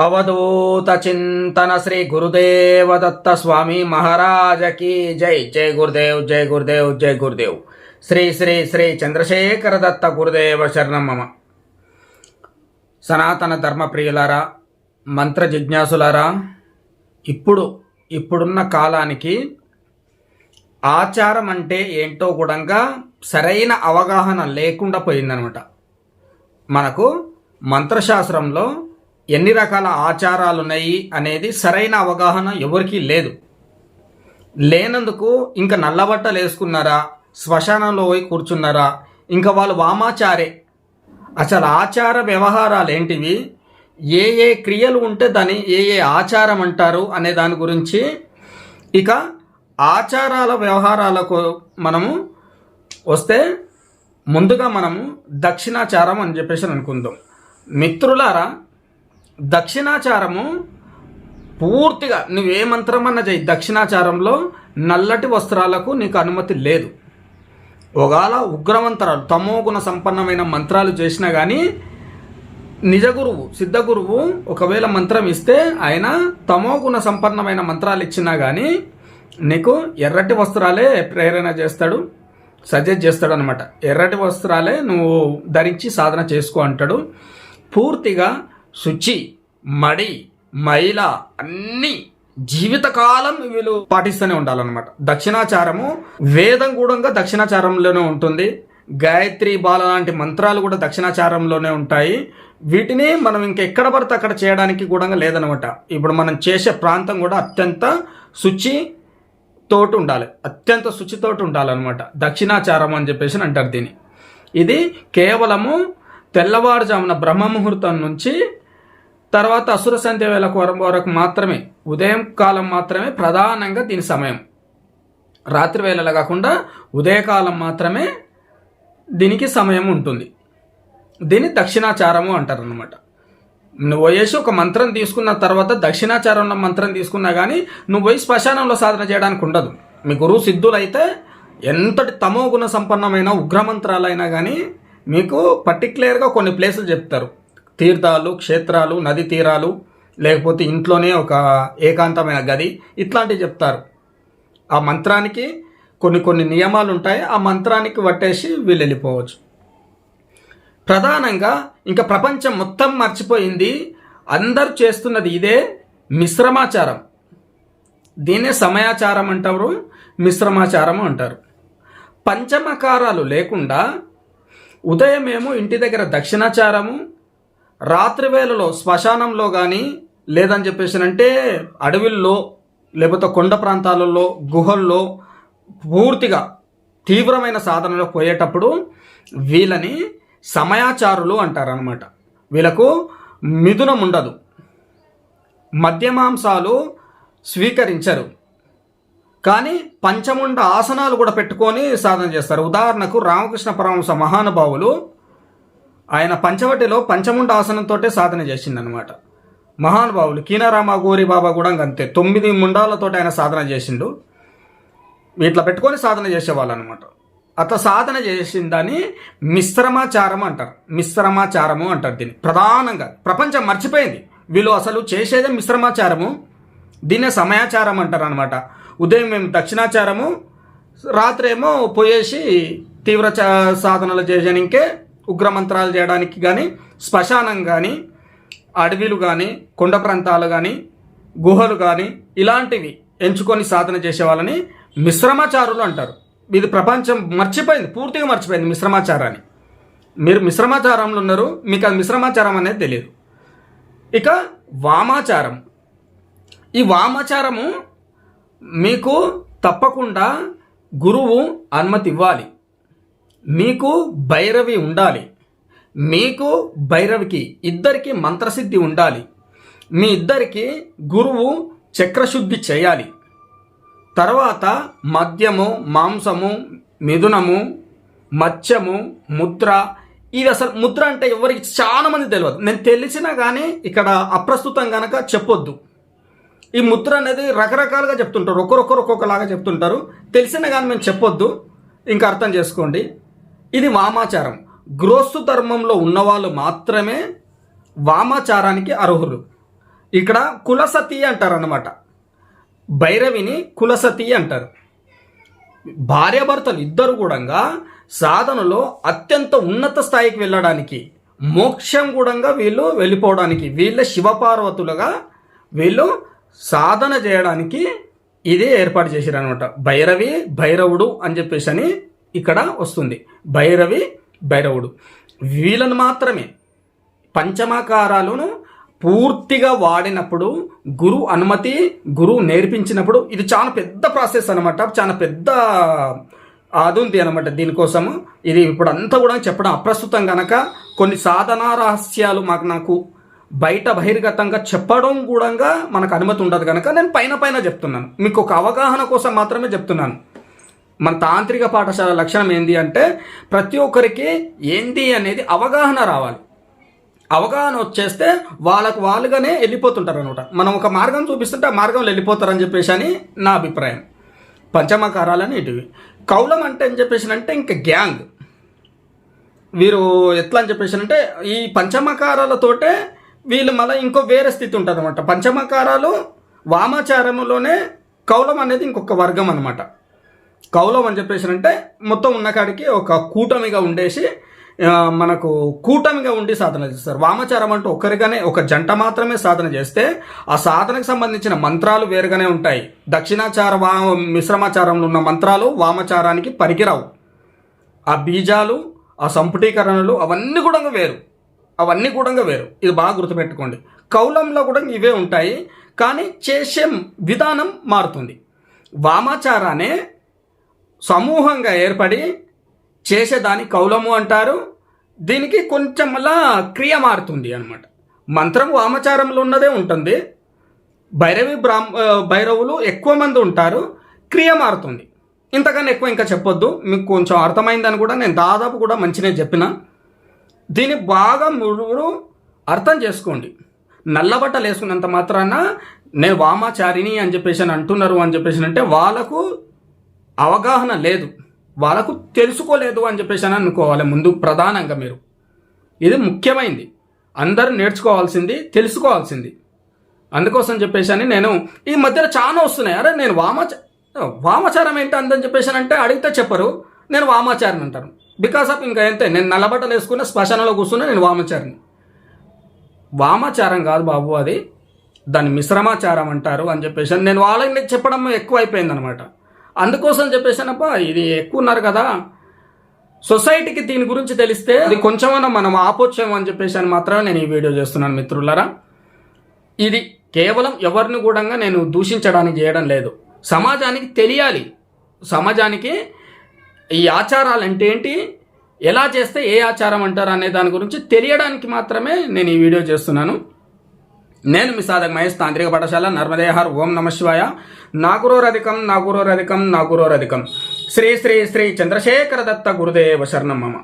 అవధూత చింతన శ్రీ గురుదేవ దత్త స్వామి మహారాజకి జై జై గురుదేవ్ జై గురుదేవ్ జై గురుదేవ్ శ్రీ శ్రీ శ్రీ చంద్రశేఖర దత్త గురుదేవ శరణం సనాతన ధర్మ ప్రియులారా మంత్ర జిజ్ఞాసులారా ఇప్పుడు ఇప్పుడున్న కాలానికి ఆచారం అంటే ఏంటో కూడా సరైన అవగాహన లేకుండా పోయిందనమాట. మనకు మంత్రశాస్త్రంలో ఎన్ని రకాల ఆచారాలు ఉన్నాయి అనేది సరైన అవగాహన ఎవరికీ లేదు. లేనందుకు ఇంకా నల్లబట్టలు వేసుకున్నారా? శ్మశానంలో పోయి కూర్చున్నారా? ఇంకా వాళ్ళు వామాచారే. అసలు ఆచార వ్యవహారాలు ఏంటివి? ఏ ఏ క్రియలు ఉంటే దాన్ని ఏ ఏ ఆచారం అంటారు అనే దాని గురించి ఇక ఆచారాల వ్యవహారాలకు మనము వస్తే ముందుగా మనము దక్షిణాచారం అని చెప్పేసి అనుకుందాం. మిత్రులారా దక్షిణాచారము పూర్తిగా నువ్వే మంత్రమన్నా చేయి దక్షిణాచారంలో నల్లటి వస్త్రాలకు నీకు అనుమతి లేదు. ఒకవేళ ఉగ్రమంత్రాలు తమోగుణ సంపన్నమైన మంత్రాలు చేసినా కానీ నిజ గురువు ఒకవేళ మంత్రం ఇస్తే ఆయన తమోగుణ సంపన్నమైన మంత్రాలు ఇచ్చినా కానీ నీకు ఎర్రటి వస్త్రాలే ప్రేరణ చేస్తాడు సజెస్ట్ చేస్తాడు అనమాట ఎర్రటి వస్త్రాలే నువ్వు ధరించి సాధన చేసుకో అంటాడు. పూర్తిగా శుచి మడి మైల అన్ని జీవితకాలం వీళ్ళు పాటిస్తూనే ఉండాలన్నమాట. దక్షిణాచారము వేదం కూడా దక్షిణాచారంలోనే ఉంటుంది. గాయత్రి బాల లాంటి మంత్రాలు కూడా దక్షిణాచారంలోనే ఉంటాయి. వీటిని మనం ఇంకెక్కడ పడితే అక్కడ చేయడానికి కూడా లేదనమాట ఇప్పుడు మనం చేసే ప్రాంతం కూడా అత్యంత శుచి తోటి ఉండాలి. అత్యంత శుచితోటి ఉండాలన్నమాట. దక్షిణాచారం అని చెప్పేసి అంటారు దీన్ని. ఇది కేవలము తెల్లవారుజామున బ్రహ్మ ముహూర్తం నుంచి తర్వాత అసుర సంధ్య వేళ వరకు మాత్రమే ఉదయం కాలం మాత్రమే ప్రధానంగా దీని సమయం. రాత్రి వేళలా కాకుండా ఉదయకాలం మాత్రమే దీనికి సమయం ఉంటుంది. దీన్ని దక్షిణాచారము అంటారు అనమాట నువ్వు పోయేసి ఒక మంత్రం తీసుకున్న తర్వాత దక్షిణాచారంలో మంత్రం తీసుకున్నా కానీ నువ్వు పోయి శ్మశానంలో సాధన చేయడానికి ఉండదు. మీ గురువు సిద్ధులు అయితే ఎంతటి తమో గుణ సంపన్నమైన ఉగ్రమంత్రాలైనా కానీ మీకు పర్టికులర్గా కొన్ని ప్లేసులు చెప్తారు. తీర్థాలు క్షేత్రాలు నది తీరాలు లేకపోతే ఇంట్లోనే ఒక ఏకాంతమైన గది ఇట్లాంటివి చెప్తారు. ఆ మంత్రానికి కొన్ని కొన్ని నియమాలు ఉంటాయి ఆ మంత్రానికి పట్టేసి వీళ్ళు వెళ్ళిపోవచ్చు. ప్రధానంగా ఇంకా ప్రపంచం మొత్తం మర్చిపోయింది అందరు చేస్తున్నది ఇదే మిశ్రమాచారం. దీన్నే సమయాచారం అంటారు మిశ్రమాచారం అంటారు. పంచమకారాలు లేకుండా ఉదయమేమో ఇంటి దగ్గర దక్షిణాచారము రాత్రి వేళలో శ్మశానంలో కానీ లేదని చెప్పేసి అంటే అడవిల్లో లేకపోతే కొండ ప్రాంతాలలో గుహల్లో పూర్తిగా తీవ్రమైన సాధనలో పోయేటప్పుడు వీళ్ళని సమయాచారులు అంటారనమాట వీళ్ళకు మిథునం ఉండదు. మద్యమాంసాలు స్వీకరించరు. కానీ పంచముండ ఆసనాలు కూడా పెట్టుకొని సాధన చేస్తారు. ఉదాహరణకు రామకృష్ణ పరమహంస మహానుభావులు ఆయన పంచవటిలో పంచముండ ఆసనంతో సాధన చేసిండనమాట మహానుభావులు కీనారామ గోరి బాబా కూడా అంతే. తొమ్మిది ముండాలతో ఆయన సాధన చేసిండు. ఇట్లా పెట్టుకొని సాధన చేసేవాళ్ళు అనమాట అట్లా సాధన చేసిన దాన్ని మిశ్రమాచారం అంటారు. మిశ్రమాచారము అంటారు దీన్ని. ప్రధానంగా ప్రపంచం మర్చిపోయింది. వీళ్ళు అసలు చేసేదే మిశ్రమాచారము. దీన్నే సమయాచారం అంటారు అనమాట ఉదయం మేము దక్షిణాచారము రాత్రి ఏమో పోయేసి తీవ్ర సాధనలు చేయడానికే ఉగ్రమంత్రాలు చేయడానికి కానీ శ్మశానం కానీ అడవిలు కానీ కొండ ప్రాంతాలు కానీ గుహలు కానీ ఇలాంటివి ఎంచుకొని సాధన చేసే వాళ్ళని మిశ్రమాచారులు అంటారు. ఇది ప్రపంచం మర్చిపోయింది పూర్తిగా మర్చిపోయింది మిశ్రమాచారాన్ని. మీరు మిశ్రమాచారంలో ఉన్నారు మీకు అది మిశ్రమాచారం అనేది తెలియదు. ఇక వామాచారం. ఈ వామాచారము మీకు తప్పకుండా గురువు అనుమతి ఇవ్వాలి. మీకు భైరవి ఉండాలి. మీకు భైరవికి ఇద్దరికి మంత్రసిద్ధి ఉండాలి. మీ ఇద్దరికి గురువు చక్రశుద్ధి చేయాలి. తర్వాత మద్యము మాంసము మిథునము మత్స్యము ముద్ర. ఇది అసలు ముద్ర అంటే ఎవరికి చాలా మంది తెలియదు నేను తెలిసినా కానీ ఇక్కడ అప్రస్తుతం కనుక చెప్పొద్దు. ఈ ముద్ర అనేది రకరకాలుగా చెప్తుంటారు. ఒకరొకరు ఒక్కొక్కలాగా చెప్తుంటారు. తెలిసిన కానీ మేము చెప్పొద్దు. ఇంకా అర్థం చేసుకోండి. ఇది వామాచారం. గృహస్థు ధర్మంలో ఉన్నవాళ్ళు మాత్రమే వామాచారానికి అర్హులు. ఇక్కడ కులసతి అంటారు అన్నమాట భైరవిని కులసతి అంటారు. భార్యాభర్తలు ఇద్దరు కూడా సాధనలో అత్యంత ఉన్నత స్థాయికి వెళ్ళడానికి మోక్షం కూడా వీళ్ళు వెళ్ళిపోవడానికి వీళ్ళ శివపార్వతులుగా వీళ్ళు సాధన చేయడానికి ఇదే ఏర్పాటు చేశారు అనమాట భైరవి భైరవుడు అని చెప్పేసి అని ఇక్కడ వస్తుంది. భైరవి భైరవుడు. వీళ్ళను మాత్రమే పంచమాకారాలను పూర్తిగా వాడినప్పుడు గురు అనుమతి గురువు నేర్పించినప్పుడు ఇది చాలా పెద్ద ప్రాసెస్ అనమాట చాలా పెద్ద అది ఉంది అనమాట దీనికోసము. ఇది ఇప్పుడు అంతా కూడా చెప్పడం అప్రస్తుతం కనుక కొన్ని సాధనా రహస్యాలు మాకు నాకు బయట బహిర్గతంగా చెప్పడం కూడా మనకు అనుమతి ఉండదు కనుక నేను పైన పైన చెప్తున్నాను. మీకు ఒక అవగాహన కోసం మాత్రమే చెప్తున్నాను. మన తాంత్రిక పాఠశాల లక్షణం ఏంటి అంటే ప్రతి ఒక్కరికి ఏంది అనేది అవగాహన రావాలి. అవగాహన వచ్చేస్తే వాళ్ళకు వాళ్ళుగానే వెళ్ళిపోతుంటారు అనమాట మనం ఒక మార్గం చూపిస్తుంటే ఆ మార్గంలో వెళ్ళిపోతారని చెప్పేసి అని నా అభిప్రాయం. పంచమకారాలని ఇటువి. కౌలం అంటే ఏం చెప్పేసి అంటే ఇంకా గ్యాంగ్. వీరు ఎట్లా అని చెప్పేసి అంటే ఈ పంచమకారాలతోటే వీళ్ళు మళ్ళీ ఇంకో వేరే స్థితి ఉంటుంది అనమాట పంచమకారాలు వామాచారములోనే కౌలం అనేది ఇంకొక వర్గం అనమాట కౌలం అని చెప్పేసి అంటే మొత్తం ఉన్న కాడికి ఒక కూటమిగా ఉండేసి మనకు కూటమిగా ఉండి సాధన చేస్తారు. వామచారం అంటే ఒకరిగానే ఒక జంట మాత్రమే సాధన చేస్తే ఆ సాధనకు సంబంధించిన మంత్రాలు వేరుగానే ఉంటాయి. దక్షిణాచార వా మిశ్రమాచారంలో ఉన్న మంత్రాలు వామచారానికి పనికిరావు ఆ బీజాలు ఆ సంపుటీకరణలు అవన్నీ కూడా వేరు. అవన్నీ కూడా వేరు. ఇది బాగా గుర్తుపెట్టుకోండి. కౌలంలో కూడా ఇవే ఉంటాయి. కానీ చేసే విధానం మారుతుంది. వామాచారానే సమూహంగా ఏర్పడి చేసేదాన్ని కౌలము అంటారు. దీనికి కొంచెం అలా క్రియ మారుతుంది అనమాట మంత్రం వామచారంలో ఉన్నదే ఉంటుంది. భైరవి బ్రాహ్మ భైరవులు ఎక్కువ మంది ఉంటారు. క్రియ మారుతుంది. ఇంతకన్నా ఎక్కువ ఇంకా చెప్పొద్దు. మీకు కొంచెం అర్థమైందని కూడా నేను దాదాపు కూడా మంచినే చెప్పిన. దీన్ని బాగా మీరు అర్థం చేసుకోండి. నల్లబట్టలు వేసుకున్నంత మాత్రాన నేను వామాచారిని అని చెప్పేసి అని అంటున్నారు అని చెప్పేసి అంటే వాళ్ళకు అవగాహన లేదు. వాళ్ళకు తెలుసుకోలేదు అని చెప్పేసి అని అనుకోవాలి ముందు ప్రధానంగా మీరు. ఇది ముఖ్యమైనది అందరూ నేర్చుకోవాల్సింది తెలుసుకోవాల్సింది. అందుకోసం చెప్పేసి అని నేను ఈ మధ్యలో చాలా వస్తున్నాయి. అరే నేను వామాచ వామాచారం ఏంటి అందని చెప్పేసి అంటే అడిగితే చెప్పరు. నేను వామాచారిని అంటాను. బికాస్ ఆఫ్ ఇంకా అంతే. నేను నల్లబట్టలు వేసుకున్న శ్మశానంలో కూర్చున్నా నేను వామాచారిని. వామాచారం కాదు బాబు అది. దాన్ని మిశ్రమాచారం అంటారు అని చెప్పేసి నేను వాళ్ళకి చెప్పడం ఎక్కువ అయిపోయింది అనమాట అందుకోసం చెప్పేసానప్ప ఇది ఎక్కువ ఉన్నారు కదా. సొసైటీకి దీని గురించి తెలిస్తే అది కొంచెమన్నా మనం ఆపొచ్చాము అని చెప్పేసి అని మాత్రమే నేను ఈ వీడియో చేస్తున్నాను మిత్రులారా. ఇది కేవలం ఎవరిని కూడా నేను దూషించడానికి చేయడం లేదు. సమాజానికి తెలియాలి. సమాజానికి ఈ ఆచారాలు అంటే ఏంటి? ఎలా చేస్తే ఏ ఆచారం అంటారు అనే దాని గురించి తెలియడానికి మాత్రమే నేను ఈ వీడియో చేస్తున్నాను. నేను మీ సాధక మహేష్ తాంత్రిక పాఠశాల నర్మదేహార్. ఓం నమ శివాయ. నాగురోరధికం నాగురోరధికం నాగురోరధికం. శ్రీ శ్రీ శ్రీ చంద్రశేఖర దత్త గురుదేవ శరణం మమ.